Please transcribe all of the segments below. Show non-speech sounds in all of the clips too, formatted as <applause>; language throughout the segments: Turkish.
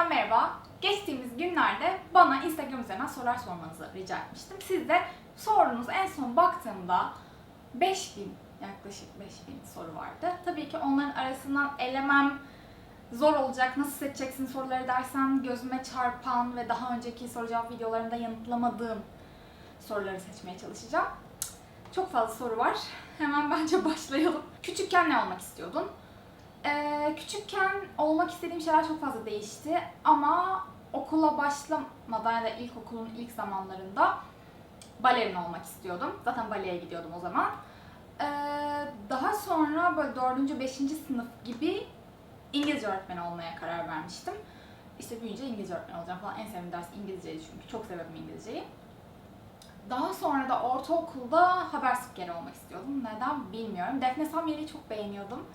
Yeniden merhaba. Geçtiğimiz günlerde bana Instagram üzerinden sorular sormanızı rica etmiştim. Siz de sorunuz en son baktığımda 5000 yaklaşık 5000 soru vardı. Tabii ki onların arasından elemem zor olacak. Nasıl seçeceksin soruları dersen gözüme çarpan ve daha önceki soru cevap videolarında yanıtlamadığım soruları seçmeye çalışacağım. Çok fazla soru var. Hemen bence başlayalım. Küçükken ne olmak istiyordun? Ee, küçükken olmak istediğim şeyler çok fazla değişti ama okula başlamadan ya da ilkokulun ilk zamanlarında balerin olmak istiyordum. Zaten baleye gidiyordum o zaman. Ee, daha sonra böyle 4. 5. sınıf gibi İngilizce öğretmeni olmaya karar vermiştim. İşte büyüyünce İngilizce öğretmeni olacağım falan. En sevdiğim ders İngilizceydi çünkü. Çok severim İngilizceyi. Daha sonra da ortaokulda haber spikeri olmak istiyordum. Neden bilmiyorum. Defne Samyeli'yi çok beğeniyordum.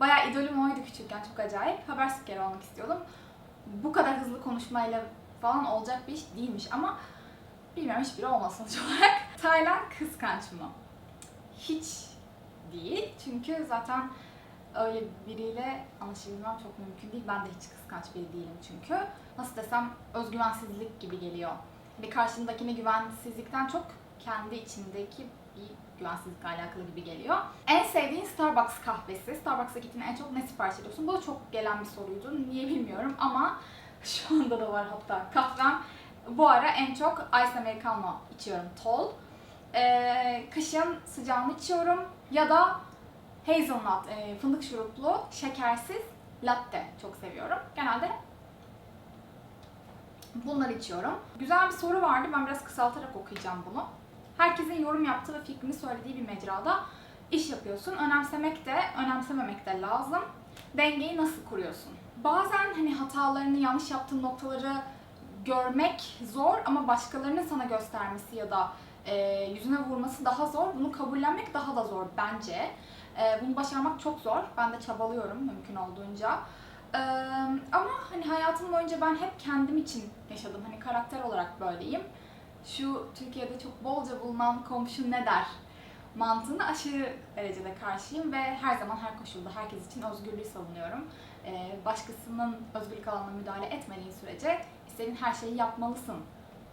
Bayağı idolüm oydu küçükken çok acayip. Haber spikeri olmak istiyordum. Bu kadar hızlı konuşmayla falan olacak bir iş değilmiş ama bilmiyorum hiçbiri olmaz sonuç <laughs> olarak. Tayland kıskanç mı? Hiç değil. Çünkü zaten öyle biriyle anlaşabilmem çok mümkün değil. Ben de hiç kıskanç biri değilim çünkü. Nasıl desem özgüvensizlik gibi geliyor. Bir karşındakine güvensizlikten çok kendi içindeki güvensizlikle alakalı gibi geliyor. En sevdiğin Starbucks kahvesi. Starbucks'a gittiğinde en çok ne sipariş ediyorsun? Bu da çok gelen bir soruydu. Niye bilmiyorum ama <laughs> şu anda da var hatta kahvem. Bu ara en çok Ice Americano içiyorum. Tall. Ee, kışın sıcağını içiyorum. Ya da hazelnut, e, fındık şuruplu, şekersiz latte çok seviyorum. Genelde bunları içiyorum. Güzel bir soru vardı. Ben biraz kısaltarak okuyacağım bunu. Herkesin yorum yaptığı ve fikrini söylediği bir mecrada iş yapıyorsun. Önemsemek de, önemsememek de lazım. Dengeyi nasıl kuruyorsun? Bazen hani hatalarını, yanlış yaptığın noktaları görmek zor ama başkalarının sana göstermesi ya da e, yüzüne vurması daha zor. Bunu kabullenmek daha da zor bence. E, bunu başarmak çok zor. Ben de çabalıyorum mümkün olduğunca. Ee, ama hani hayatım boyunca ben hep kendim için yaşadım. Hani karakter olarak böyleyim. Şu Türkiye'de çok bolca bulunan komşu ne der mantığına aşırı derecede karşıyım ve her zaman her koşulda herkes için özgürlüğü savunuyorum. Ee, başkasının özgürlük alanına müdahale etmediğin sürece istediğin her şeyi yapmalısın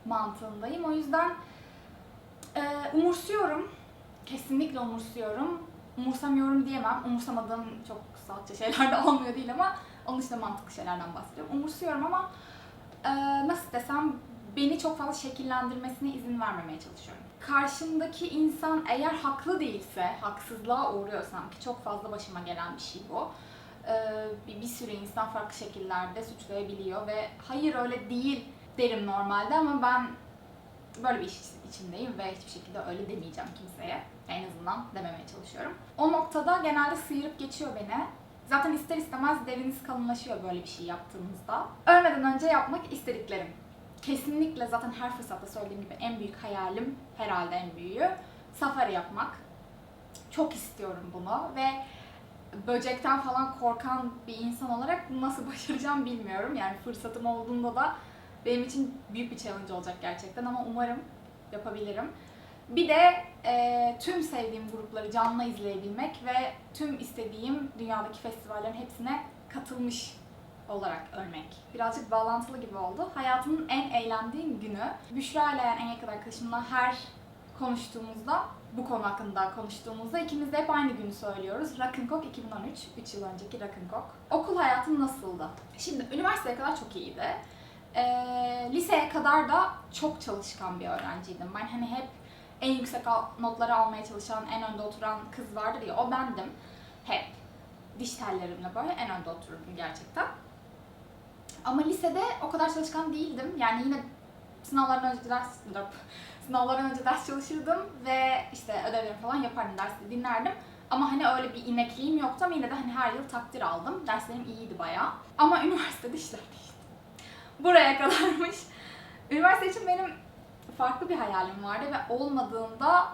mantığındayım. O yüzden e, umursuyorum. Kesinlikle umursuyorum. Umursamıyorum diyemem. Umursamadığım çok salça şeyler de olmuyor değil ama onun dışında mantıklı şeylerden bahsediyorum. Umursuyorum ama e, nasıl desem beni çok fazla şekillendirmesine izin vermemeye çalışıyorum. Karşımdaki insan eğer haklı değilse, haksızlığa uğruyorsam ki çok fazla başıma gelen bir şey bu. bir, bir sürü insan farklı şekillerde suçlayabiliyor ve hayır öyle değil derim normalde ama ben böyle bir iş içindeyim ve hiçbir şekilde öyle demeyeceğim kimseye. En azından dememeye çalışıyorum. O noktada genelde sıyırıp geçiyor beni. Zaten ister istemez deriniz kalınlaşıyor böyle bir şey yaptığınızda. Ölmeden önce yapmak istediklerim. Kesinlikle zaten her fırsatta söylediğim gibi en büyük hayalim, herhalde en büyüğü, safari yapmak. Çok istiyorum bunu ve böcekten falan korkan bir insan olarak bunu nasıl <laughs> başaracağım bilmiyorum. Yani fırsatım olduğunda da benim için büyük bir challenge olacak gerçekten ama umarım yapabilirim. Bir de e, tüm sevdiğim grupları canlı izleyebilmek ve tüm istediğim dünyadaki festivallerin hepsine katılmış olarak ölmek. Birazcık bağlantılı gibi oldu. Hayatımın en eğlendiğim günü Büşra ile en yakın arkadaşımla her konuştuğumuzda bu konu hakkında konuştuğumuzda ikimiz de hep aynı günü söylüyoruz. Rock'n'Cock 2013, 3 yıl önceki Rock'n'Cock. Okul hayatım nasıldı? Şimdi üniversiteye kadar çok iyiydi. Ee, liseye kadar da çok çalışkan bir öğrenciydim. Ben hani hep en yüksek notları almaya çalışan, en önde oturan kız vardır ya o bendim. Hep. Diş tellerimle böyle en önde otururdum gerçekten. Ama lisede o kadar çalışkan değildim. Yani yine sınavlardan önce ders sınavlardan önce ders çalışırdım ve işte ödevlerimi falan yapardım, dersi dinlerdim. Ama hani öyle bir inekliğim yoktu ama yine de hani her yıl takdir aldım. Derslerim iyiydi bayağı. Ama üniversitede işler değişti. Buraya kadarmış. Üniversite için benim farklı bir hayalim vardı ve olmadığında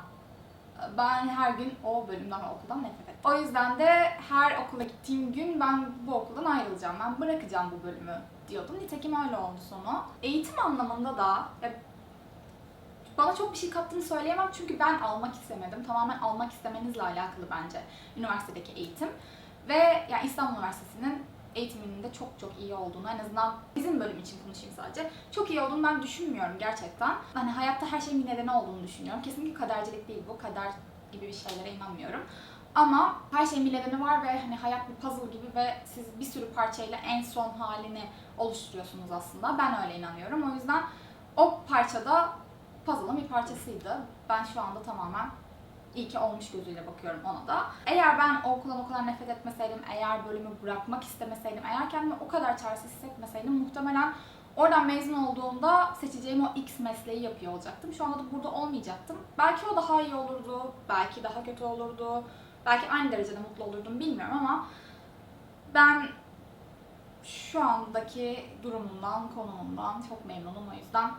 ben her gün o bölümden, o okuldan nefret ettim. O yüzden de her okula gittiğim gün ben bu okuldan ayrılacağım, ben bırakacağım bu bölümü diyordum. Nitekim öyle oldu sonu. Eğitim anlamında da ya, bana çok bir şey kattığını söyleyemem çünkü ben almak istemedim. Tamamen almak istemenizle alakalı bence üniversitedeki eğitim. Ve yani İstanbul Üniversitesi'nin eğitiminin de çok çok iyi olduğunu, en azından bizim bölüm için konuşayım sadece. Çok iyi olduğunu ben düşünmüyorum gerçekten. Hani hayatta her şeyin bir nedeni olduğunu düşünüyorum. Kesinlikle kadercilik değil bu. Kader gibi bir şeylere inanmıyorum. Ama her şeyin bir nedeni var ve hani hayat bir puzzle gibi ve siz bir sürü parçayla en son halini oluşturuyorsunuz aslında. Ben öyle inanıyorum. O yüzden o parçada puzzle'ın bir parçasıydı. Ben şu anda tamamen iyi ki olmuş gözüyle bakıyorum ona da. Eğer ben o okuldan o kadar nefret etmeseydim, eğer bölümü bırakmak istemeseydim, eğer kendimi o kadar çaresiz hissetmeseydim muhtemelen oradan mezun olduğumda seçeceğim o X mesleği yapıyor olacaktım. Şu anda da burada olmayacaktım. Belki o daha iyi olurdu, belki daha kötü olurdu, belki aynı derecede mutlu olurdum bilmiyorum ama ben şu andaki durumumdan, konumumdan çok memnunum o yüzden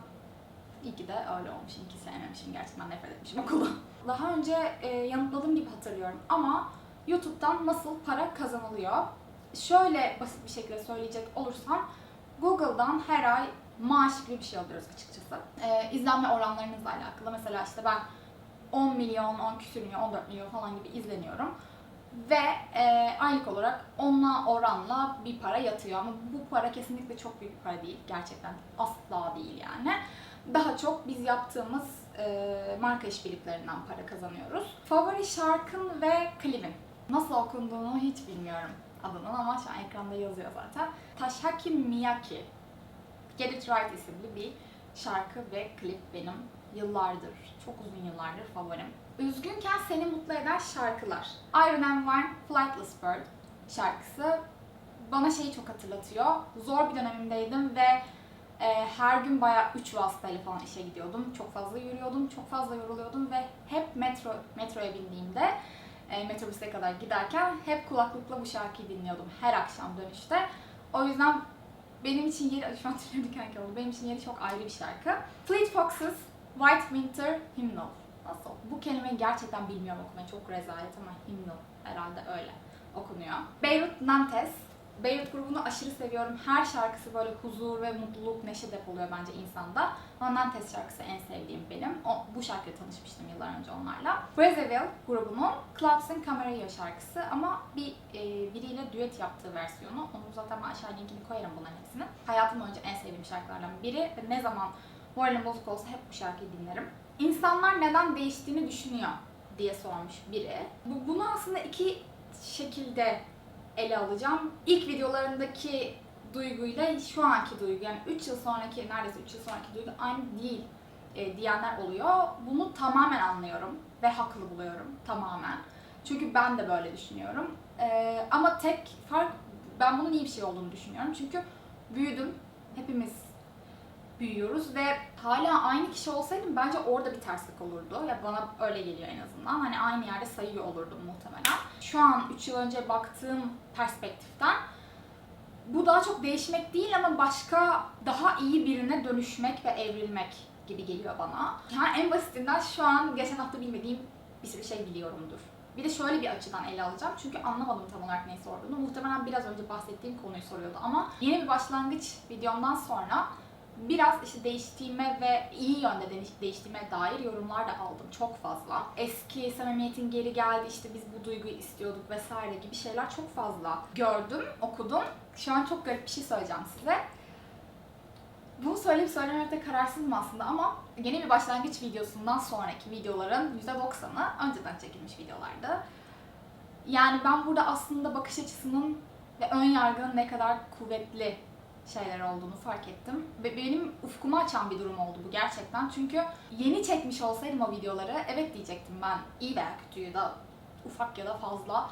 iyi ki de öyle olmuş. İyi ki sevmemişim. Gerçekten nefret etmişim okulu. <laughs> Daha önce e, yanıtladığım gibi hatırlıyorum ama YouTube'dan nasıl para kazanılıyor? Şöyle basit bir şekilde söyleyecek olursam Google'dan her ay maaş gibi bir şey alıyoruz açıkçası. E, izlenme oranlarınızla alakalı. Mesela işte ben 10 milyon, 10 küsür milyon, 14 milyon falan gibi izleniyorum. Ve e, aylık olarak onunla oranla bir para yatıyor ama bu para kesinlikle çok büyük bir para değil. Gerçekten asla değil yani. Daha çok biz yaptığımız e, marka işbirliklerinden para kazanıyoruz. Favori şarkın ve klibin. Nasıl okunduğunu hiç bilmiyorum adının ama şu an ekranda yazıyor zaten. Tashaki Miyaki. Get It Right isimli bir şarkı ve klip benim yıllardır, çok uzun yıllardır favorim. Üzgünken seni mutlu eden şarkılar. Iron and Wine, Flightless Bird şarkısı bana şeyi çok hatırlatıyor. Zor bir dönemimdeydim ve e, her gün bayağı 3 vasıtayla falan işe gidiyordum. Çok fazla yürüyordum, çok fazla yoruluyordum ve hep metro metroya bindiğimde e, metrobüse kadar giderken hep kulaklıkla bu şarkıyı dinliyordum her akşam dönüşte. O yüzden benim için yeri, <laughs> şu an tüylerim oldu. Benim için yeri çok ayrı bir şarkı. Fleet Foxes White Winter Hymnal. Nasıl? Bu kelimeyi gerçekten bilmiyorum okumayı. Çok rezalet ama hymnal herhalde öyle okunuyor. Beirut Nantes. Beirut grubunu aşırı seviyorum. Her şarkısı böyle huzur ve mutluluk, neşe depoluyor bence insanda. Ama Nantes şarkısı en sevdiğim benim. O, bu şarkıyla tanışmıştım yıllar önce onlarla. Brazzaville grubunun Clouds and Camarillo şarkısı ama bir e, biriyle düet yaptığı versiyonu. Onu zaten ben aşağı linkini koyarım bunların hepsini. Hayatım boyunca en sevdiğim şarkılardan biri ve ne zaman moralim bozuk olsa hep bu şarkıyı dinlerim. İnsanlar neden değiştiğini düşünüyor diye sormuş biri. Bu, bunu aslında iki şekilde ele alacağım. İlk videolarındaki duyguyla şu anki duygu yani 3 yıl sonraki neredeyse 3 yıl sonraki duygu aynı değil e, diyenler oluyor. Bunu tamamen anlıyorum ve haklı buluyorum tamamen. Çünkü ben de böyle düşünüyorum. E, ama tek fark ben bunun iyi bir şey olduğunu düşünüyorum. Çünkü büyüdüm. Hepimiz büyüyoruz ve hala aynı kişi olsaydım bence orada bir terslik olurdu. Ya bana öyle geliyor en azından. Hani aynı yerde sayıyor olurdum muhtemelen. Şu an 3 yıl önce baktığım perspektiften bu daha çok değişmek değil ama başka daha iyi birine dönüşmek ve evrilmek gibi geliyor bana. Yani en basitinden şu an geçen hafta bilmediğim bir sürü şey biliyorumdur. Bir de şöyle bir açıdan ele alacağım. Çünkü anlamadım tam olarak neyi sorduğunu. Muhtemelen biraz önce bahsettiğim konuyu soruyordu ama yeni bir başlangıç videomdan sonra biraz işte değiştiğime ve iyi yönde değiş- değiştiğime dair yorumlar da aldım çok fazla. Eski samimiyetin geri geldi işte biz bu duyguyu istiyorduk vesaire gibi şeyler çok fazla gördüm, okudum. Şu an çok garip bir şey söyleyeceğim size. Bunu söyleyip söylemekte kararsızım aslında ama yeni bir başlangıç videosundan sonraki videoların %90'ı önceden çekilmiş videolardı. Yani ben burada aslında bakış açısının ve ön yargının ne kadar kuvvetli şeyler olduğunu fark ettim. Ve benim ufkumu açan bir durum oldu bu gerçekten. Çünkü yeni çekmiş olsaydım o videoları evet diyecektim ben iyi veya kötü ya da ufak ya da fazla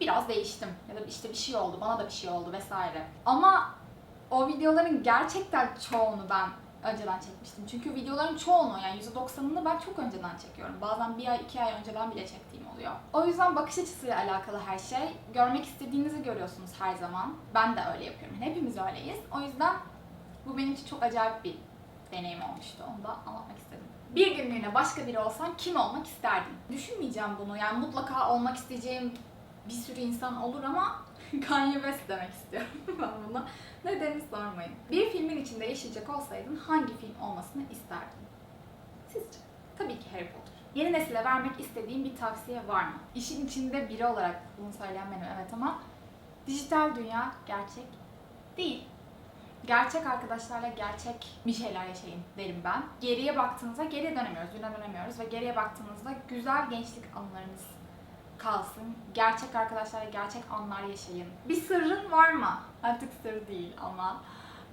biraz değiştim. Ya da işte bir şey oldu, bana da bir şey oldu vesaire. Ama o videoların gerçekten çoğunu ben önceden çekmiştim. Çünkü videoların çoğunu yani %90'ını ben çok önceden çekiyorum. Bazen bir ay, iki ay önceden bile çektiğim oluyor. O yüzden bakış açısıyla alakalı her şey. Görmek istediğinizi görüyorsunuz her zaman. Ben de öyle yapıyorum. Hepimiz öyleyiz. O yüzden bu benim için çok acayip bir deneyim olmuştu. Onu da anlatmak istedim. Bir günlüğüne başka biri olsan kim olmak isterdin? Düşünmeyeceğim bunu. Yani mutlaka olmak isteyeceğim bir sürü insan olur ama <laughs> Kanye West demek istiyorum <laughs> ben buna. Nedenini sormayın. Bir filmin içinde yaşayacak olsaydın hangi film olmasını isterdin? Sizce? Tabii ki Harry Potter. Yeni nesile vermek istediğin bir tavsiye var mı? İşin içinde biri olarak bunu söyleyen benim evet ama Dijital dünya gerçek değil. Gerçek arkadaşlarla gerçek bir şeyler yaşayın derim ben. Geriye baktığınızda geriye dönemiyoruz, düne dönemiyoruz ve geriye baktığınızda güzel gençlik anılarınız kalsın. Gerçek arkadaşlarla gerçek anlar yaşayın. Bir sırrın var mı? Artık sır değil ama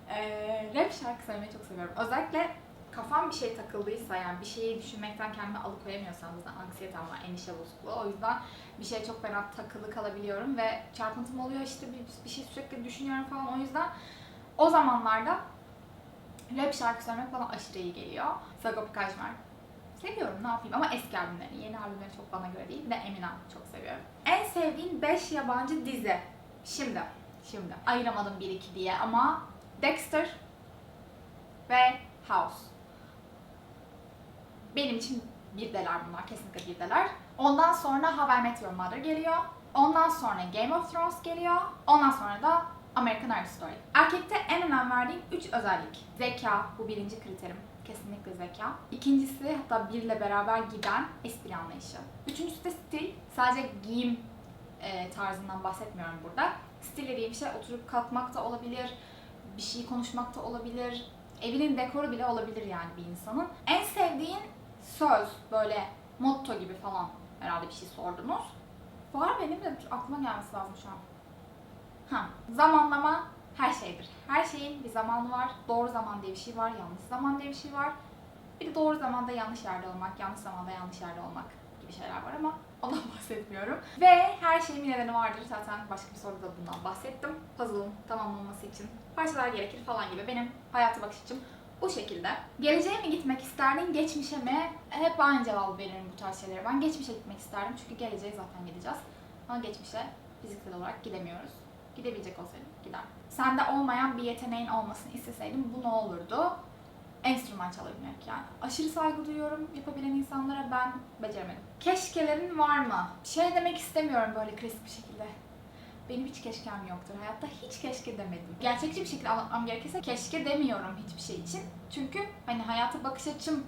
eee rap şarkı söylemeyi çok seviyorum. Özellikle kafam bir şey takıldıysa yani bir şeyi düşünmekten kendimi alıkoyamıyorsam zaten anksiyetem var, endişe bozukluğu. O yüzden bir şeye çok fena takılı kalabiliyorum ve çarpıntım oluyor işte bir, bir şey sürekli düşünüyorum falan. O yüzden o zamanlarda rap şarkı söylemek bana aşırı iyi geliyor. Sagopa Kajmer. Seviyorum ne yapayım ama eski albümleri, yeni albümleri çok bana göre değil. Bir de Eminem çok seviyorum. En sevdiğin 5 yabancı dizi. Şimdi, şimdi. Ayıramadım 1-2 diye ama Dexter ve House. Benim için birdeler bunlar, kesinlikle birdeler. Ondan sonra How I Met Your Mother geliyor. Ondan sonra Game of Thrones geliyor. Ondan sonra da American Horror Story. Erkekte en önem verdiğim 3 özellik. Zeka, bu birinci kriterim. Kesinlikle zeka. İkincisi hatta birle beraber giden espri anlayışı. Üçüncüsü de stil. Sadece giyim e, tarzından bahsetmiyorum burada. Stil dediğim şey oturup kalkmak da olabilir, bir şey konuşmak da olabilir, evinin dekoru bile olabilir yani bir insanın. En sevdiğin söz, böyle motto gibi falan herhalde bir şey sordunuz. Var benim de aklıma gelmesi lazım şu an. Ha, zamanlama her şeydir. Her şeyin bir zamanı var. Doğru zaman diye bir şey var, yanlış zaman diye bir şey var. Bir de doğru zamanda yanlış yerde olmak, yanlış zamanda yanlış yerde olmak gibi şeyler var ama ondan <laughs> bahsetmiyorum. Ve her şeyin bir nedeni vardır. Zaten başka bir soruda bundan bahsettim. Puzzle'ın tamamlanması için parçalar gerekir falan gibi benim hayata bakış açım bu şekilde. Geleceğe mi gitmek isterdin, geçmişe mi? Hep aynı cevabı veririm bu tarz şeylere. Ben geçmişe gitmek isterdim çünkü geleceğe zaten gideceğiz. Ama geçmişe fiziksel olarak gidemiyoruz. Gidebilecek olsaydım gider. Sende olmayan bir yeteneğin olmasını isteseydim bu ne olurdu? Enstrüman çalabilmek yani. Aşırı saygı duyuyorum yapabilen insanlara ben beceremedim. Keşkelerin var mı? Şey demek istemiyorum böyle klasik bir şekilde. Benim hiç keşkem yoktur. Hayatta hiç keşke demedim. Gerçekçi bir şekilde anlatmam gerekirse keşke demiyorum hiçbir şey için. Çünkü hani hayata bakış açım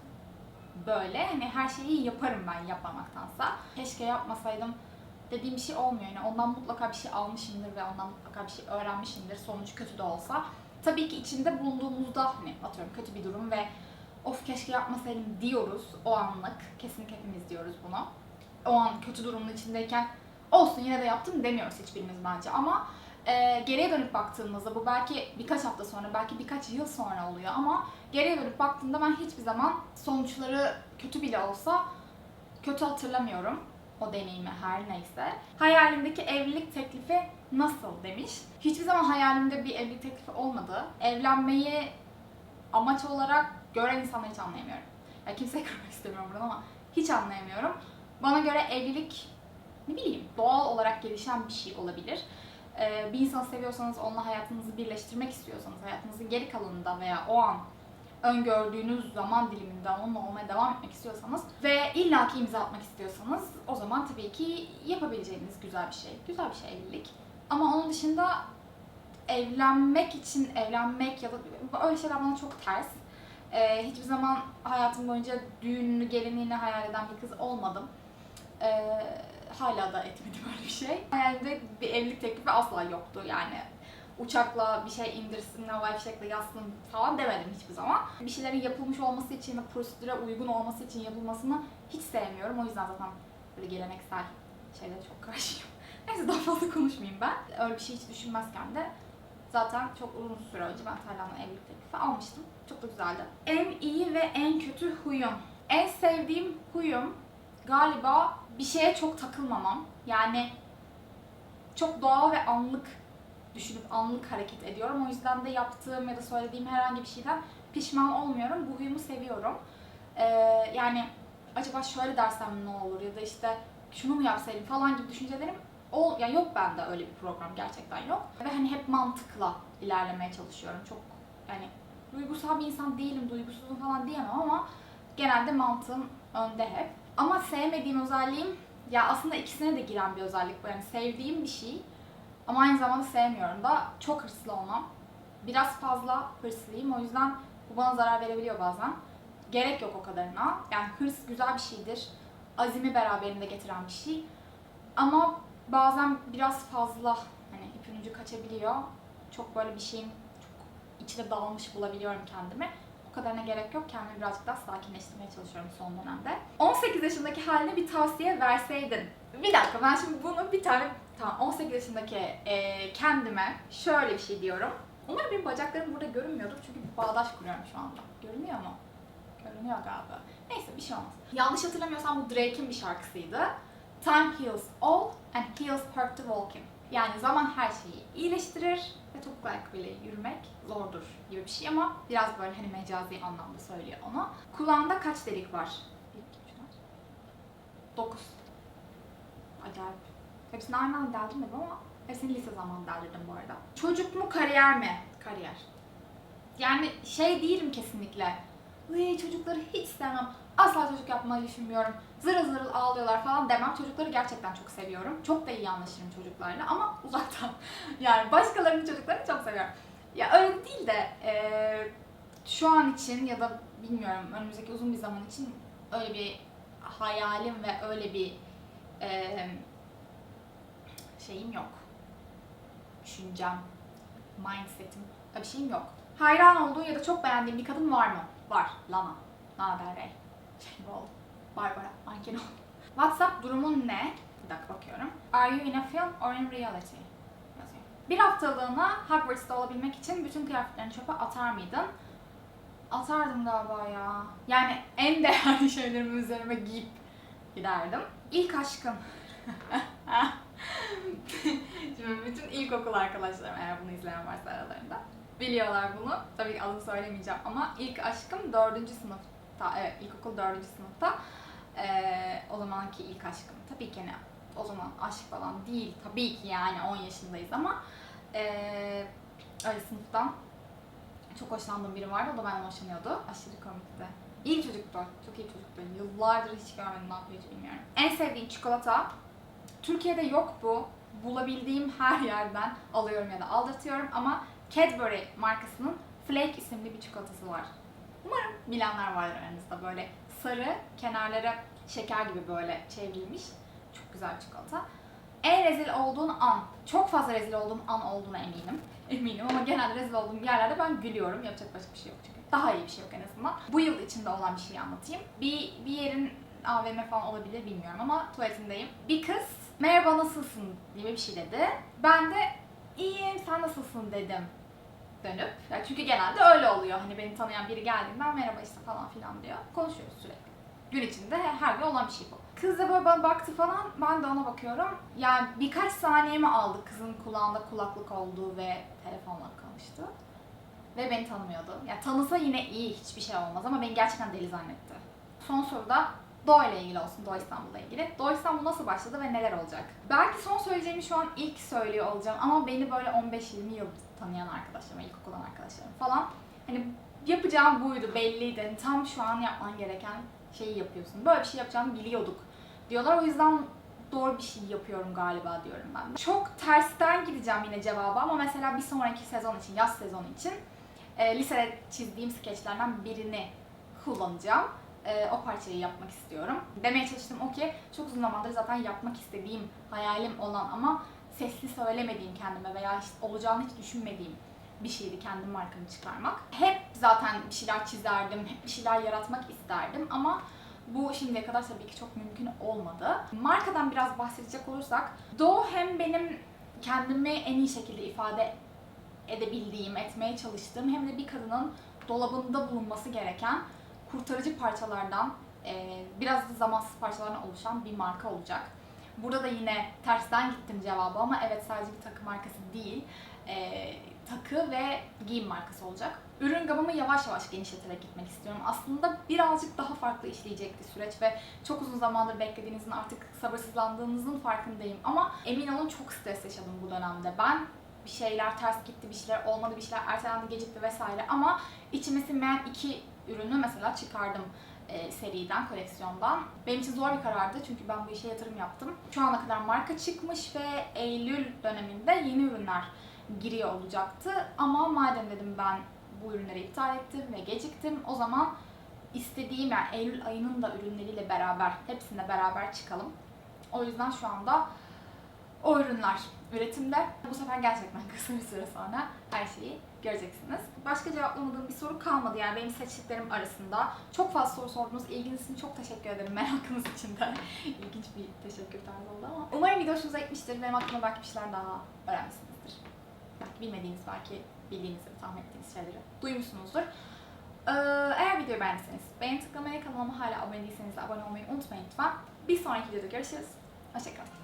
böyle. Hani her şeyi yaparım ben yapmamaktansa. Keşke yapmasaydım dediğim bir şey olmuyor. Yani ondan mutlaka bir şey almışımdır ve ondan mutlaka bir şey öğrenmişimdir. Sonuç kötü de olsa. Tabii ki içinde bulunduğumuzda hani atıyorum kötü bir durum ve of keşke yapmasaydım diyoruz o anlık. Kesinlikle hepimiz diyoruz bunu. O an kötü durumun içindeyken olsun yine de yaptım demiyoruz hiçbirimiz bence ama e, geriye dönüp baktığımızda bu belki birkaç hafta sonra belki birkaç yıl sonra oluyor ama geriye dönüp baktığımda ben hiçbir zaman sonuçları kötü bile olsa kötü hatırlamıyorum o deneyimi her neyse. Hayalimdeki evlilik teklifi nasıl demiş. Hiçbir zaman hayalimde bir evlilik teklifi olmadı. Evlenmeyi amaç olarak gören insanları hiç anlayamıyorum. Ya kimseye kırmak <laughs> istemiyorum buradan ama hiç anlayamıyorum. Bana göre evlilik ne bileyim doğal olarak gelişen bir şey olabilir. Ee, bir insanı seviyorsanız onunla hayatınızı birleştirmek istiyorsanız hayatınızın geri kalanında veya o an öngördüğünüz zaman diliminde onunla olmaya devam etmek istiyorsanız ve illaki imza atmak istiyorsanız o zaman tabii ki yapabileceğiniz güzel bir şey. Güzel bir şey evlilik. Ama onun dışında evlenmek için evlenmek ya da öyle şeyler bana çok ters. Ee, hiçbir zaman hayatım boyunca düğününü, gelinliğini hayal eden bir kız olmadım. Ee, hala da etmedim öyle bir şey. Hayalimde bir evlilik teklifi asla yoktu yani. Uçakla bir şey indirsin, havai fişekle yazsın falan demedim hiçbir zaman. Bir şeylerin yapılmış olması için ve prosedüre uygun olması için yapılmasını hiç sevmiyorum. O yüzden zaten böyle geleneksel şeylere çok karşıyım. <laughs> Neyse daha fazla konuşmayayım ben. Öyle bir şey hiç düşünmezken de zaten çok uzun süre önce ben Tayland'dan evlilik teklifi almıştım. Çok da güzeldi. En iyi ve en kötü huyum. En sevdiğim huyum galiba bir şeye çok takılmamam. Yani çok doğal ve anlık düşünüp anlık hareket ediyorum. O yüzden de yaptığım ya da söylediğim herhangi bir şeyden pişman olmuyorum. Bu huyumu seviyorum. Ee, yani acaba şöyle dersem ne olur ya da işte şunu mu yapsaydım falan gibi düşüncelerim ol, ya yok bende öyle bir program gerçekten yok. Ve hani hep mantıkla ilerlemeye çalışıyorum. Çok yani duygusal bir insan değilim, duygusuzum falan diyemem ama genelde mantığım önde hep. Ama sevmediğim özelliğim ya aslında ikisine de giren bir özellik bu. Yani sevdiğim bir şey ama aynı zamanda sevmiyorum da çok hırslı olmam. Biraz fazla hırslıyım o yüzden bu bana zarar verebiliyor bazen. Gerek yok o kadarına. Yani hırs güzel bir şeydir. Azimi beraberinde getiren bir şey. Ama bazen biraz fazla hani ipin ucu kaçabiliyor. Çok böyle bir şeyin çok içine dalmış bulabiliyorum kendimi. O kadarına gerek yok. Kendimi birazcık daha sakinleştirmeye çalışıyorum son dönemde. 18 yaşındaki haline bir tavsiye verseydin. Bir dakika ben şimdi bunu bir tane tamam 18 yaşındaki e, kendime şöyle bir şey diyorum. Umarım benim bacaklarım burada görünmüyordur çünkü bağdaş kuruyorum şu anda. Görünüyor mu? Görünüyor galiba. Neyse bir şey olmaz. Yanlış hatırlamıyorsam bu Drake'in bir şarkısıydı. Time heals all and heals hurt the walking. Yani zaman her şeyi iyileştirir ve topuklu ayakkabıyla yürümek zordur gibi bir şey ama biraz böyle hani mecazi anlamda söylüyor onu. Kulağında kaç delik var? 1, 2, 3, 4. 9. Acayip. Hepsini aynı anda deldirmedim ama hepsini lise zamanı deldirdim bu arada. Çocuk mu kariyer mi? Kariyer. Yani şey değilim kesinlikle. Uy çocukları hiç sevmem. Asla çocuk yapmayı düşünmüyorum. Zırıl zırıl ağlıyorlar falan demem. Çocukları gerçekten çok seviyorum. Çok da iyi anlaşırım çocuklarla ama <laughs> uzaktan. Yani başkalarının çocuklarını çok seviyorum. Ya öyle değil de eee, şu an için ya da bilmiyorum önümüzdeki uzun bir zaman için öyle bir hayalim ve öyle bir eee, şeyim yok. Düşüncem, mindsetim, bir şeyim yok. Hayran olduğun ya da çok beğendiğin bir kadın var mı? Var. Lana. Lana Del Rey. Şey oldu. Barbara. Manken oldu. WhatsApp durumun ne? Bir dakika bakıyorum. Are you in a film or in reality? Yazıyor. Bir haftalığına Hogwarts'ta olabilmek için bütün kıyafetlerini çöpe atar mıydın? Atardım galiba ya. Yani en değerli <laughs> şeylerimi üzerime giyip giderdim. İlk aşkım. <laughs> Şimdi bütün ilkokul arkadaşlarım eğer bunu izleyen varsa aralarında biliyorlar bunu. Tabii ki adını söylemeyeceğim ama ilk aşkım dördüncü sınıfta, evet ilkokul dördüncü sınıfta ee, o zamanki ilk aşkım. Tabii ki ne o zaman aşk falan değil tabii ki yani 10 yaşındayız ama ee, öyle sınıftan çok hoşlandığım biri vardı o da benden hoşlanıyordu. Aşırı komikti. İyi çocuktu. Çok iyi çocuktu. Yıllardır hiç görmedim ne yapıyor bilmiyorum. En sevdiğin çikolata Türkiye'de yok bu. Bulabildiğim her yerden alıyorum ya da aldırtıyorum ama Cadbury markasının Flake isimli bir çikolatası var. Bilenler vardır aranızda böyle sarı, kenarları şeker gibi böyle çevrilmiş. Çok güzel çikolata. En rezil olduğun an, çok fazla rezil olduğum an olduğuna eminim. Eminim ama genelde rezil olduğum yerlerde ben gülüyorum. Yapacak başka bir şey yok çünkü. Daha iyi bir şey yok en azından. Bu yıl içinde olan bir şeyi anlatayım. Bir, bir yerin AVM falan olabilir bilmiyorum ama tuvaletindeyim. Bir kız merhaba nasılsın gibi bir şey dedi. Ben de iyiyim sen nasılsın dedim dönüp. Ya çünkü genelde öyle oluyor. Hani beni tanıyan biri geldiğinde merhaba işte falan filan diyor. Konuşuyoruz sürekli. Gün içinde her, gün olan bir şey bu. Kız da böyle bana baktı falan. Ben de ona bakıyorum. Yani birkaç saniyemi aldı kızın kulağında kulaklık olduğu ve telefonla konuştu. Ve beni tanımıyordu. Ya tanısa yine iyi hiçbir şey olmaz ama beni gerçekten deli zannetti. Son soruda Doğu ile ilgili olsun, Doğu İstanbul'la ilgili. Doğu İstanbul nasıl başladı ve neler olacak? Belki son söyleyeceğimi şu an ilk söylüyor olacağım ama beni böyle 15-20 yıl tanıyan arkadaşlarım, ilkokuldan arkadaşlarım falan hani yapacağım buydu, belliydi. Hani tam şu an yapman gereken şeyi yapıyorsun. Böyle bir şey yapacağını biliyorduk diyorlar. O yüzden doğru bir şey yapıyorum galiba diyorum ben. Çok tersten gideceğim yine cevaba ama mesela bir sonraki sezon için, yaz sezonu için e, lisede çizdiğim skeçlerden birini kullanacağım. E, o parçayı yapmak istiyorum. Demeye çalıştım o ki çok uzun zamandır zaten yapmak istediğim, hayalim olan ama sesli söylemediğim kendime veya hiç olacağını hiç düşünmediğim bir şeydi kendi markamı çıkarmak. Hep zaten bir şeyler çizerdim, hep bir şeyler yaratmak isterdim ama bu şimdiye kadar tabii ki çok mümkün olmadı. Markadan biraz bahsedecek olursak, Doğu hem benim kendimi en iyi şekilde ifade edebildiğim, etmeye çalıştığım hem de bir kadının dolabında bulunması gereken kurtarıcı parçalardan, biraz da zamansız parçalardan oluşan bir marka olacak. Burada da yine tersten gittim cevabı ama evet sadece bir takı markası değil, e, takı ve giyim markası olacak. Ürün gamımı yavaş yavaş genişleterek gitmek istiyorum. Aslında birazcık daha farklı işleyecekti süreç ve çok uzun zamandır beklediğinizin artık sabırsızlandığınızın farkındayım. Ama emin olun çok stres yaşadım bu dönemde. Ben bir şeyler ters gitti, bir şeyler olmadı, bir şeyler ertelendi, gecikti vesaire ama içime sinmeyen iki ürünü mesela çıkardım e, seriden, koleksiyondan. Benim için zor bir karardı çünkü ben bu işe yatırım yaptım. Şu ana kadar marka çıkmış ve Eylül döneminde yeni ürünler giriyor olacaktı. Ama madem dedim ben bu ürünleri iptal ettim ve geciktim o zaman istediğim yani Eylül ayının da ürünleriyle beraber hepsine beraber çıkalım. O yüzden şu anda o ürünler üretimde. Bu sefer gerçekten <laughs> kısa bir süre sonra her şeyi göreceksiniz. Başka cevaplamadığım bir soru kalmadı yani benim seçtiklerim arasında. Çok fazla soru sordunuz. İlginiz için çok teşekkür ederim. <laughs> Merakınız için de. İlginç bir teşekkür tarzı oldu ama. Umarım video hoşunuza gitmiştir. Benim hakkımda belki bir şeyler daha öğrenmişsinizdir. Belki bilmediğiniz, belki bildiğiniz ve tahmin ettiğiniz şeyleri duymuşsunuzdur. Ee, eğer videoyu beğendiyseniz beğeni tıklamayı, kanalıma hala abone değilseniz de abone olmayı unutmayın lütfen. Bir sonraki videoda görüşürüz. Hoşçakalın.